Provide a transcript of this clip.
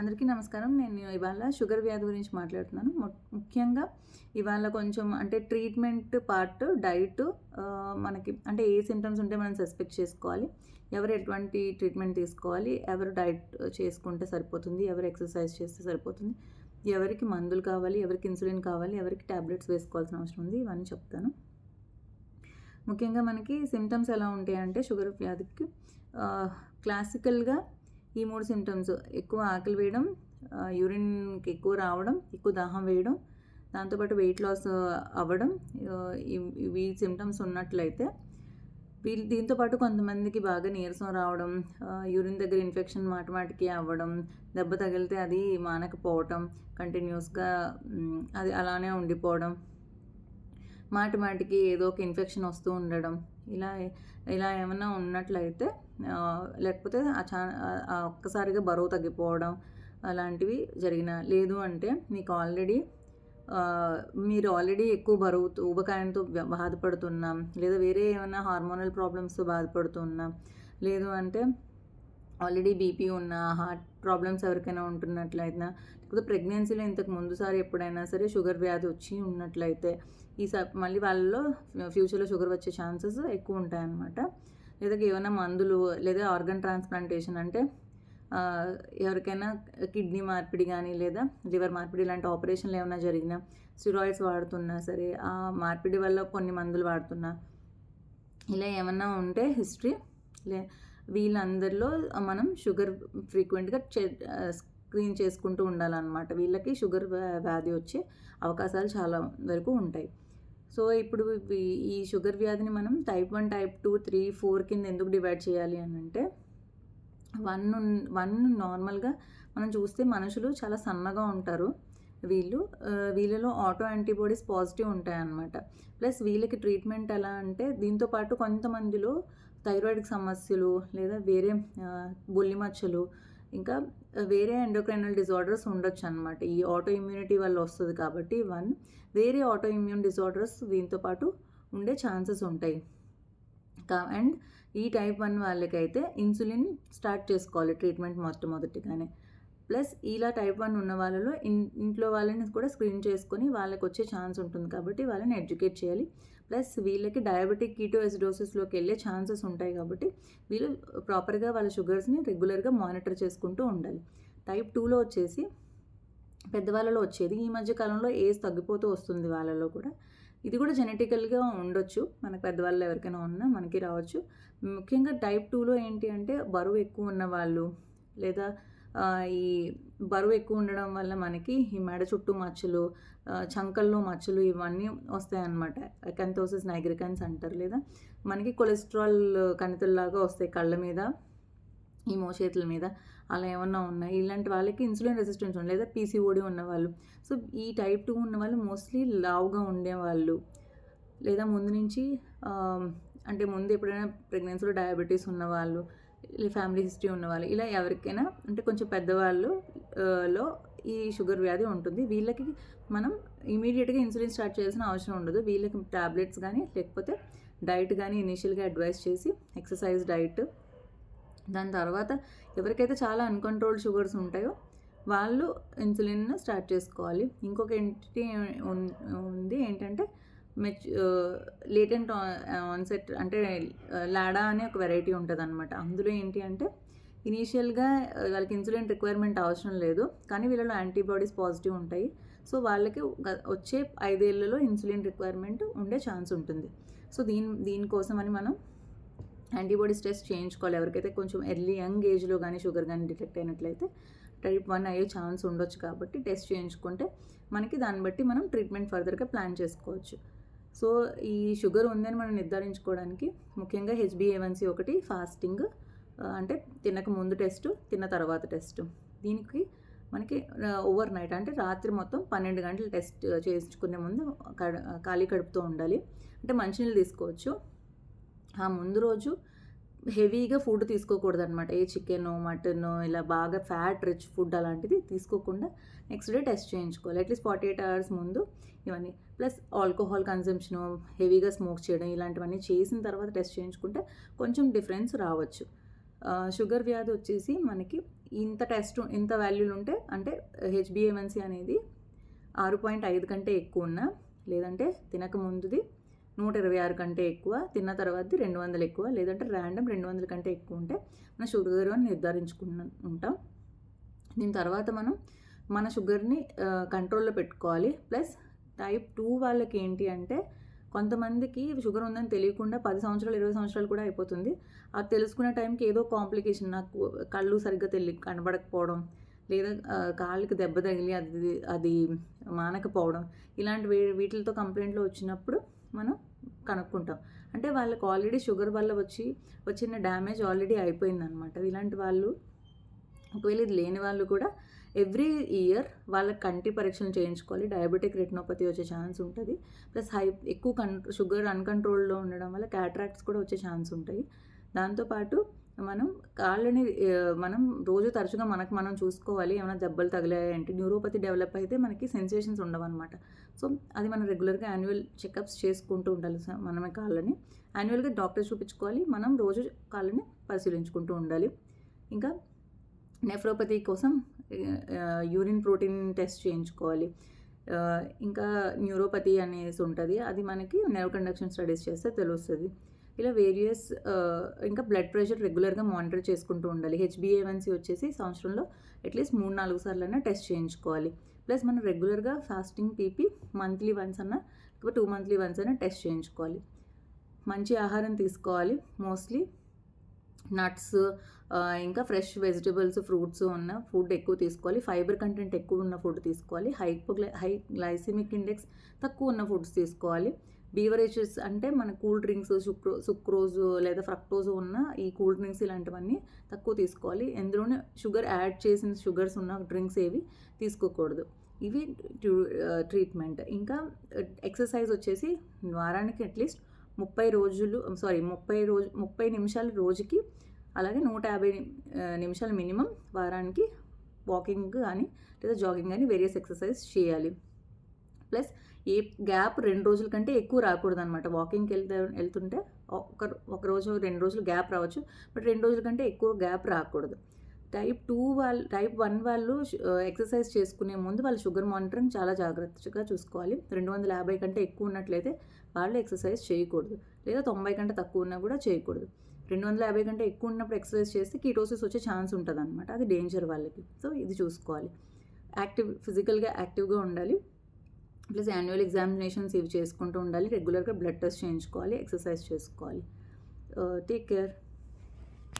అందరికీ నమస్కారం. నేను ఇవాళ షుగర్ వ్యాధి గురించి మాట్లాడుతున్నాను. ముఖ్యంగా ఇవాళ కొంచెం అంటే ట్రీట్మెంట్ పార్ట్ డైట్ మనకి అంటే ఏ సిమ్టమ్స్ ఉంటే మనం సస్పెక్ట్ చేసుకోవాలి. ఎవరు ఎటువంటి ట్రీట్మెంట్ తీసుకోవాలి ఎవరు డైట్ చేసుకుంటే సరిపోతుంది ఎవరు ఎక్సర్సైజ్ చేస్తే సరిపోతుంది ఎవరికి మందులు కావాలి ఎవరికి ఇన్సులిన్ కావాలి ఎవరికి ట్యాబ్లెట్స్ వేసుకోవాల్సిన అవసరం ఉంది ఇవన్నీ చెప్తాను. ముఖ్యంగా మనకి సిమ్టమ్స్ ఎలా ఉంటాయి అంటే షుగర్ వ్యాధికి క్లాసికల్గా ఈ మూడు సిమ్టమ్స్ ఎక్కువ ఆకలి వేయడం యూరిన్కి ఎక్కువ రావడం ఎక్కువ దాహం వేయడం దాంతోపాటు వెయిట్ లాస్ అవ్వడం ఈ ఇవి సిమ్టమ్స్ ఉన్నట్లయితే వీళ్ళు దీంతో పాటు కొంతమందికి బాగా నీరసం రావడం యూరిన్ దగ్గర ఇన్ఫెక్షన్ మాటమాటికి అవ్వడం దెబ్బ తగిలితే అది మానకపోవటం కంటిన్యూస్గా అది అలానే ఉండిపోవడం మాటిమాటికి ఏదో ఒక ఇన్ఫెక్షన్ వస్తూ ఉండడం ఇలా ఇలా ఏమైనా ఉన్నట్లయితే లేకపోతే అచా ఒక్కసారిగా బరువు తగ్గిపోవడం అలాంటివి జరిగిన లేదు అంటే మీకు ఆల్రెడీ మీరు ఆల్రెడీ ఎక్కువ బరువు ఊబకాయంతో బాధపడుతున్నాం లేదా వేరే ఏమైనా హార్మోనల్ ప్రాబ్లమ్స్తో బాధపడుతున్నాం లేదు అంటే ఆల్రెడీ బీపీ ఉన్న హార్ట్ ప్రాబ్లమ్స్ ఎవరికైనా ఉంటున్నట్లయితే లేకపోతే ప్రెగ్నెన్సీలో ఇంతకు ముందుసారి ఎప్పుడైనా సరే షుగర్ వ్యాధి వచ్చి ఉన్నట్లయితే ఈ మళ్ళీ వాళ్ళలో ఫ్యూచర్లో షుగర్ వచ్చే ఛాన్సెస్ ఎక్కువ ఉంటాయన్నమాట. లేదా ఏమైనా మందులు లేదా ఆర్గన్ ట్రాన్స్ప్లాంటేషన్ అంటే ఎవరికైనా కిడ్నీ మార్పిడి కానీ లేదా లివర్ మార్పిడి ఇలాంటి ఆపరేషన్లు ఏమైనా జరిగినా స్టిరాయిడ్స్ వాడుతున్నా సరే ఆ మార్పిడి వల్ల కొన్ని మందులు వాడుతున్నా ఇలా ఏమన్నా ఉంటే హిస్టరీ లే వీళ్ళందరిలో మనం షుగర్ ఫ్రీక్వెంట్గా స్క్రీన్ చేసుకుంటూ ఉండాలన్నమాట. వీళ్ళకి షుగర్ వ్యా- వ్యాధి వచ్చే అవకాశాలు చాలా వరకు ఉంటాయి. సో ఇప్పుడు ఈ- ఈ షుగర్ వ్యాధిని మనం type one type two three four కింద ఎందుకు డివైడ్ చేయాలి అని అంటే వన్ వన్ నార్మల్గా మనం చూస్తే మనుషులు చాలా సన్నగా ఉంటారు. వీళ్ళు వీళ్ళలో ఆటో యాంటీబాడీస్ పాజిటివ్ ఉంటాయన్నమాట. ప్లస్ వీళ్ళకి ట్రీట్మెంట్ ఎలా అంటే దీంతో పాటు కొంతమందిలో థైరాయిడ్కి సమస్యలు లేదా వేరే బొల్లి మచ్చలు ఇంకా వేరే ఎండోక్రైనల్ డిజార్డర్స్ ఉండొచ్చు అనమాట ఈ ఆటో ఇమ్యూనిటీ వల్ల వస్తుంది కాబట్టి వన్ వేరే ఆటో ఇమ్యూన్ డిజార్డర్స్ దీంతో పాటు ఉండే ఛాన్సెస్ ఉంటాయి. కా- అండ్ ఈ టైప్ వన్ వాళ్ళకైతే ఇన్సులిన్ స్టార్ట్ చేసుకోవాలి ట్రీట్మెంట్ మొట్టమొదటిగానే. ప్లస్ ఇలా టైప్ వన్ ఉన్న వాళ్ళలో ఇన్ ఇంట్లో వాళ్ళని కూడా స్క్రీన్ చేసుకొని వాళ్ళకి వచ్చే ఛాన్స్ ఉంటుంది కాబట్టి వాళ్ళని ఎడ్యుకేట్ చేయాలి. ప్లస్ వీళ్ళకి డయాబెటిక్ కీటో ఎసిడోసిస్లోకి వెళ్ళే ఛాన్సెస్ ఉంటాయి కాబట్టి వీళ్ళు ప్రాపర్గా వాళ్ళ షుగర్స్ని రెగ్యులర్గా మానిటర్ చేసుకుంటూ ఉండాలి. టైప్ టూలో వచ్చేసి పెద్దవాళ్ళలో వచ్చేది. ఈ మధ్య కాలంలో ఏజ్ తగ్గిపోతూ వస్తుంది వాళ్ళలో కూడా. ఇది కూడా జెనెటికల్గా ఉండొచ్చు. మనకు పెద్దవాళ్ళు ఎవరికైనా ఉన్నా మనకి రావచ్చు. ముఖ్యంగా టైప్ టూలో ఏంటి అంటే బరువు ఎక్కువ ఉన్న వాళ్ళు లేదా ఈ బరువు ఎక్కువ ఉండడం వల్ల మనకి ఈ మెడ చుట్టూ మచ్చలు చంకల్లో మచ్చలు ఇవన్నీ వస్తాయన్నమాట. కెంతోసిస్ నైగ్రికన్స్ అంటారు లేదా? మనకి కొలెస్ట్రాల్ కణితుల్లాగా వస్తాయి కళ్ళ మీద ఈ మోచేతుల మీద. అలా ఏమన్నా ఉన్నాయి? ఇలాంటి వాళ్ళకి ఇన్సులిన్ రెసిస్టెన్స్ ఉంది లేదా పీసీఓడి ఉన్నవాళ్ళు. సో ఈ టైప్ టూ ఉన్న వాళ్ళు మోస్ట్లీ లావుగా ఉండేవాళ్ళు. లేదా ముందు నుంచి అంటే ముందు ఎప్పుడైనా ప్రెగ్నెన్సీలో డయాబెటీస్ ఉన్నవాళ్ళు. ఫ్యామిలీ హిస్టరీ ఉన్నవాళ్ళు ఇలా ఎవరికైనా అంటే కొంచెం పెద్దవాళ్ళు లో ఈ షుగర్ వ్యాధి ఉంటుంది. వీళ్ళకి మనం ఇమీడియట్గా ఇన్సులిన్ స్టార్ట్ చేయాల్సిన అవసరం ఉండదు. వీళ్ళకి టాబ్లెట్స్ కానీ లేకపోతే డైట్ కానీ ఇనిషియల్గా అడ్వైస్ చేసి ఎక్సర్సైజ్ డైట్ దాని తర్వాత ఎవరికైతే చాలా అన్కంట్రోల్డ్ షుగర్స్ ఉంటాయో వాళ్ళు ఇన్సులిన్ స్టార్ట్ చేసుకోవాలి. ఇంకొక ఏంటి ఉంది ఏంటంటే మెచ్ లేటెంట్ ఆన్సెట్ అంటే లాడా అనే ఒక వెరైటీ ఉంటుంది అనమాట అందులో ఏంటి అంటే ఇనీషియల్గా వాళ్ళకి ఇన్సులిన్ రిక్వైర్మెంట్ అవసరం లేదు కానీ వీళ్ళలో యాంటీబాడీస్ పాజిటివ్ ఉంటాయి. సో వాళ్ళకి వచ్చే ఐదేళ్ళలో ఇన్సులిన్ రిక్వైర్మెంట్ ఉండే ఛాన్స్ ఉంటుంది. సో దీని దీనికోసం అని మనం యాంటీబాడీస్ టెస్ట్ చేయించుకోవాలి. ఎవరికైతే కొంచెం ఎర్లీ యంగ్ ఏజ్లో కానీ షుగర్ కానీ డిటెక్ట్ అయినట్లయితే టైప్ వన్ అయ్యే ఛాన్స్ ఉండొచ్చు కాబట్టి టెస్ట్ చేయించుకుంటే మనకి దాన్ని బట్టి మనం ట్రీట్మెంట్ ఫర్దర్గా ప్లాన్ చేసుకోవచ్చు. సో ఈ షుగర్ ఉందని మనం నిర్ధారించుకోవడానికి ముఖ్యంగా హెచ్బిఏవన్సీ ఒకటి ఫాస్టింగ్ అంటే తినక ముందు టెస్ట్ తిన్న తర్వాత టెస్ట్. దీనికి మనకి ఓవర్ నైట్ అంటే రాత్రి మొత్తం పన్నెండు గంటలు టెస్ట్ చేసుకునే ముందు ఖాళీ కడుపుతో ఉండాలి. అంటే మంచినీళ్ళు తీసుకోవచ్చు. ఆ ముందు రోజు హెవీగా ఫుడ్ తీసుకోకూడదు అనమాట ఏ చికెన్ మటన్ ఇలా బాగా ఫ్యాట్ రిచ్ ఫుడ్ అలాంటిది తీసుకోకుండా నెక్స్ట్ డే టెస్ట్ చేయించుకోవాలి. At least forty eight hours ముందు ఇవన్నీ. ప్లస్ ఆల్కహాల్ కన్సంప్షన్ హెవీగా స్మోక్ చేయడం ఇలాంటివన్నీ చేసిన తర్వాత టెస్ట్ చేయించుకుంటే కొంచెం డిఫరెన్స్ రావచ్చు. షుగర్ వ్యాధి వచ్చేసి మనకి ఇంత టెస్ట్ ఇంత వాల్యూలు ఉంటే అంటే హెచ్బిఏవన్సీ అనేది ఆరు పాయింట్ ఐదు కంటే ఎక్కువ ఉన్నా లేదంటే తినక ముందుది నూట ఇరవై ఆరు కంటే ఎక్కువ తిన్న తర్వాత రెండు వందలు ఎక్కువ లేదంటే ర్యాండమ్ రెండు వందల కంటే ఎక్కువ ఉంటే మన షుగర్ అని నిర్ధారించుకున్న ఉంటాం. దీని తర్వాత మనం మన షుగర్ని కంట్రోల్లో పెట్టుకోవాలి. ప్లస్ టైప్ టూ వాళ్ళకి ఏంటి అంటే కొంతమందికి షుగర్ ఉందని తెలియకుండా పది సంవత్సరాలు ఇరవై సంవత్సరాలు కూడా అయిపోతుంది. అది తెలుసుకునే టైంకి ఏదో కాంప్లికేషన్ నాకు కళ్ళు సరిగ్గా తెలి కనబడకపోవడం లేదా కాళ్ళకి దెబ్బ తగిలి అది అది మానకపోవడం ఇలాంటి వీటితో కంప్లైంట్లు వచ్చినప్పుడు మనం కనుక్కుంటాం. అంటే వాళ్ళకి ఆల్రెడీ షుగర్ వల్ల వచ్చి వచ్చిన డ్యామేజ్ ఆల్రెడీ అయిపోయిందనమాట ఇలాంటి వాళ్ళు ఒకవేళ ఇది లేని వాళ్ళు కూడా ఎవ్రీ ఇయర్ వాళ్ళ కంటి పరీక్షలు చేయించుకోవాలి. డయాబెటిక్ రెటినోపతి వచ్చే ఛాన్స్ ఉంటుంది. ప్లస్ హై ఎక్కువ కన్ షుగర్ అన్కంట్రోల్లో ఉండడం వల్ల క్యాట్రాక్ట్స్ కూడా వచ్చే ఛాన్స్ ఉంటాయి. దాంతోపాటు మనం కాళ్ళని మనం రోజు తరచుగా మనకు మనం చూసుకోవాలి ఏమైనా దెబ్బలు తగిలాయంటే న్యూరోపతి డెవలప్ అయితే మనకి సెన్సేషన్స్ ఉండవు అనమాట సో అది మనం రెగ్యులర్గా యాన్యువల్ చెకప్స్ చేసుకుంటూ ఉండాలి మనమే కాళ్ళని. యాన్యువల్గా డాక్టర్ చూపించుకోవాలి మనం రోజు కాళ్ళని పరిశీలించుకుంటూ ఉండాలి. ఇంకా నెఫ్రోపతి కోసం యూరిన్ ప్రోటీన్ టెస్ట్ చేయించుకోవాలి. ఇంకా న్యూరోపతి అనేసి ఉంటుంది అది మనకి నెర్వ్ కండక్షన్ స్టడీస్ చేస్తే తెలుస్తుంది. ఇలా వేరియస్ uh, ఇంకా బ్లడ్ ప్రెషర్ రెగ్యులర్గా మానిటర్ చేసుకుంటూ ఉండాలి. హెచ్బిఏవన్సీ వచ్చేసి సంవత్సరంలో అట్లీస్ట్ మూడు నాలుగు సార్లు అయినా టెస్ట్ చేయించుకోవాలి. ప్లస్ మనం రెగ్యులర్గా ఫాస్టింగ్ పీపీ మంత్లీ వన్స్ అన్న టూ మంత్లీ వన్స్ అయినా టెస్ట్ చేయించుకోవాలి. మంచి ఆహారం తీసుకోవాలి. మోస్ట్లీ నట్స్ uh, ఇంకా ఫ్రెష్ వెజిటబుల్స్ ఫ్రూట్స్ ఉన్న ఫుడ్ ఎక్కువ తీసుకోవాలి. ఫైబర్ కంటెంట్ ఎక్కువ ఉన్న ఫుడ్ తీసుకోవాలి. హైపోగ్లై హై గ్లైసిమిక్ ఇండెక్స్ తక్కువ ఉన్న ఫుడ్స్ తీసుకోవాలి. బీవరేజెస్ అంటే మన కూల్ డ్రింక్స్ సుక్రో సుక్రోజు లేదా ఫ్రక్టోజ్ ఉన్న ఈ కూల్ డ్రింక్స్ ఇలాంటివన్నీ తక్కువ తీసుకోవాలి. ఎందులోనే షుగర్ యాడ్ చేసిన షుగర్స్ ఉన్న డ్రింక్స్ ఏవి తీసుకోకూడదు. ఇవి ట్రీట్మెంట్. ఇంకా ఎక్సర్సైజ్ వచ్చేసి వారానికి అట్లీస్ట్ ముప్పై రోజులు సారీ ముప్పై రోజు ముప్పై నిమిషాలు రోజుకి అలాగే నూట యాభై నిమిషాలు మినిమం వారానికి వాకింగ్ కానీ లేదా జాగింగ్ కానీ వేరియస్ ఎక్సర్సైజ్ చేయాలి. ప్లస్ ఏ గ్యాప్ రెండు రోజుల కంటే ఎక్కువ రాకూడదు అనమాట వాకింగ్కి వెళ్తే వెళ్తుంటే ఒక ఒక రోజు రెండు రోజులు గ్యాప్ రావచ్చు. బట్ రెండు రోజుల కంటే ఎక్కువ గ్యాప్ రాకూడదు. టైప్ టూ వాళ్ళు టైప్ వన్ వాళ్ళు ఎక్సర్సైజ్ చేసుకునే ముందు వాళ్ళ షుగర్ మానిటరింగ్ చాలా జాగ్రత్తగా చూసుకోవాలి. రెండు వందల యాభై కంటే ఎక్కువ ఉన్నట్లయితే వాళ్ళు ఎక్సర్సైజ్ చేయకూడదు. లేదా తొంభై కంటే తక్కువ ఉన్నా కూడా చేయకూడదు. రెండు వందల యాభై కంటే ఎక్కువ ఉన్నప్పుడు ఎక్సర్సైజ్ చేస్తే కీటోసిస్ వచ్చే ఛాన్స్ ఉంటుంది అనమాట అది డేంజర్ వాళ్ళకి. సో ఇది చూసుకోవాలి. యాక్టివ్ ఫిజికల్గా యాక్టివ్గా ఉండాలి. ప్లస్ యాన్యువల్ ఎగ్జామినేషన్స్ ఇవి చేసుకుంటూ ఉండాలి. రెగ్యులర్గా బ్లడ్ టెస్ట్ చేయించుకోవాలి ఎక్సర్సైజ్ చేసుకోవాలి. Uh, take care